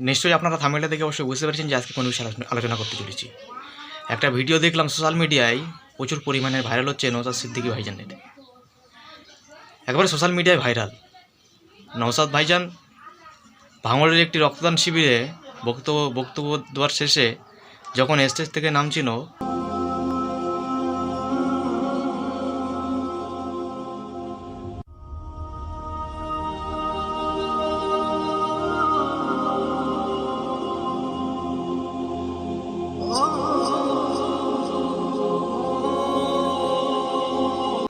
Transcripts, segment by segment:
নিশ্চয়ই আপনারা থামেলটা দেখে অবশ্যই বুঝতে পেরেছেন যে আজকে কোন বিষয়ে আলোচনা- করতে চলেছি। একটা ভিডিও দেখলাম সোশ্যাল মিডিয়ায় প্রচুর পরিমাণে ভাইরাল হচ্ছে নৌসাদ সিদ্দিকী ভাইজানের। একবারে সোশ্যাল মিডিয়ায় ভাইরাল নৌসাদ ভাইজান ভাঙড়ের একটি রক্তদান শিবিরে বক্তব্য বক্তব্য দেওয়ার শেষে যখন স্টেজ থেকে নামছিল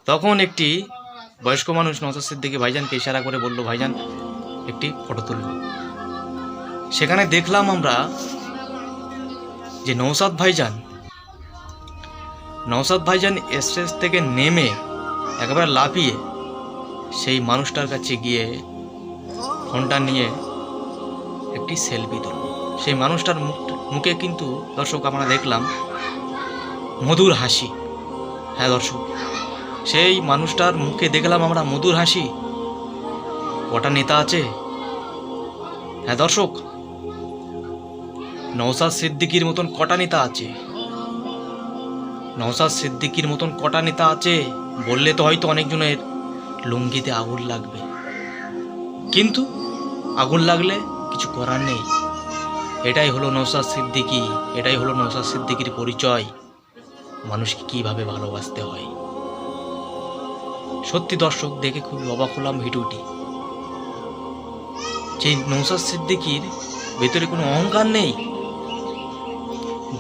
তখন একটি বয়স্ক মানুষ নওসাদ সিদ্দিকী ভাইজানকে ইশারা করে বলল, ভাইজান, একটি ফটো তুলল সেখানে দেখলাম আমরা যে নৌসাদ ভাইজান নৌসাদ ভাইজান স্টেজ থেকে নেমে একেবারে লাফিয়ে সেই মানুষটার কাছে গিয়ে ফোনটা নিয়ে একটি সেলফি তুলল। সেই মানুষটার মুখ, মুখে কিন্তু দর্শক আমরা দেখলাম মধুর হাসি। হ্যাঁ দর্শক সেই মানুষটার মুখে দেখলাম আমরা মধুর হাসি। কটা নেতা আছে? হ্যাঁ দর্শক নৌসাদ সিদ্দিকির মতন কটা নেতা আছে? নৌসাদ সিদ্দিকির মতন কটা নেতা আছে বললে তো হয়তো অনেকজনের লুঙ্গিতে আগুন লাগবে। কিন্তু আগুন লাগলে কিছু করার নেই। এটাই হলো নৌসাদ সিদ্দিকি, এটাই হলো নৌসাদ সিদ্দিকির পরিচয়। মানুষকে কীভাবে ভালোবাসতে হয়? সত্যি দর্শক দেখে খুবই অবাক হলাম ভিডিওটি। যে নৌসাদ সিদ্দিকির ভেতরে কোনো অহংকার নেই?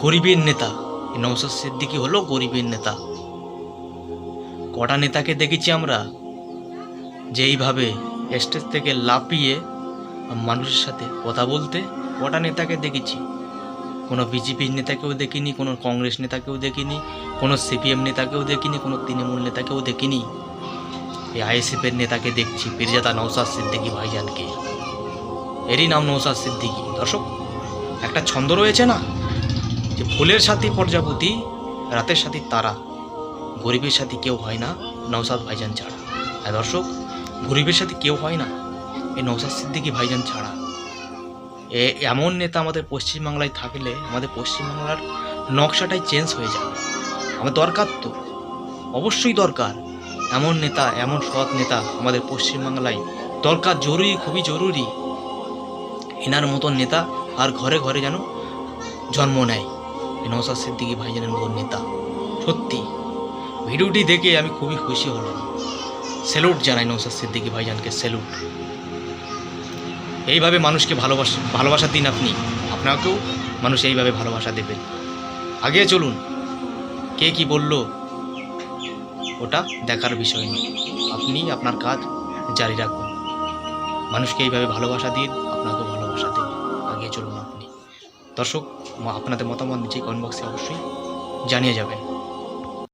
গরিবের নেতা। নৌসাদ সিদ্দিকি হলো গরিবের নেতা। কটা নেতাকে দেখেছি আমরা যেইভাবে স্টেজ থেকে লাপিয়ে মানুষের সাথে কথা বলতে কটা নেতাকে দেখেছি। কোনো বিজেপির নেতাকেও দেখিনি, কোনো কংগ্রেস নেতাকেও দেখিনি, কোনো সিপিএম নেতাকেও দেখিনি, কোনো তৃণমূল নেতাকেও দেখিনি। এই আইএসএফের নেতাকে দেখছি, পীরজাদা নৌসাদ সিদ্দিকী ভাইজানকে। এরই নাম নৌসাদ সিদ্দিকী। দর্শক, একটা ছন্দ রয়েছে না? যে ফুলের সাথে প্রজাপতি, রাতের সাথে তারা, গরিবের সাথে কেউ হয় না নৌসাদ ভাইজান ছাড়া। হ্যাঁ দর্শক, গরিবের সাথে কেউ হয় না, এই নৌসাদ সিদ্দিকী ভাইজান ছাড়া। এ এমন নেতা আমাদের পশ্চিমবাংলায় থাকলে আমাদের পশ্চিমবাংলার নকশাটাই চেঞ্জ হয়ে যাবে। আমার দরকার তো, অবশ্যই দরকার। এমন নেতা, এমন সৎ নেতা আমাদের পশ্চিমবাংলায়। দরকার জরুরি, খুবই জরুরি। এনার মতন নেতা আর ঘরে ঘরে যেন জন্ম নেয়। নৌসাদ সিদ্দিকী ভাইজানের মতন নেতা। সত্যি। ভিডিওটি দেখে আমি খুবই খুশি হলাম। স্যালুট জানাই নৌসাদ সিদ্দিকী ভাইজানকে, স্যালুট। এইভাবে মানুষকে ভালোবাসা ভালোবাসা দিন আপনি। আপনাকেও মানুষ এইভাবে ভালোবাসা দেবেন। আগে চলুন, কে কি বলল? ওটা দেখার বিষয় নয়। আপনি আপনার কাজ জারি রাখুন। মানুষকে এইভাবে ভালোবাসা দিন, আপনাকেও ভালোবাসা দিন। আগিয়ে চলুন আপনি। দর্শক, আপনাদের মতামত নিচে কমেন্ট বক্সে অবশ্যই জানিয়ে যাবেন।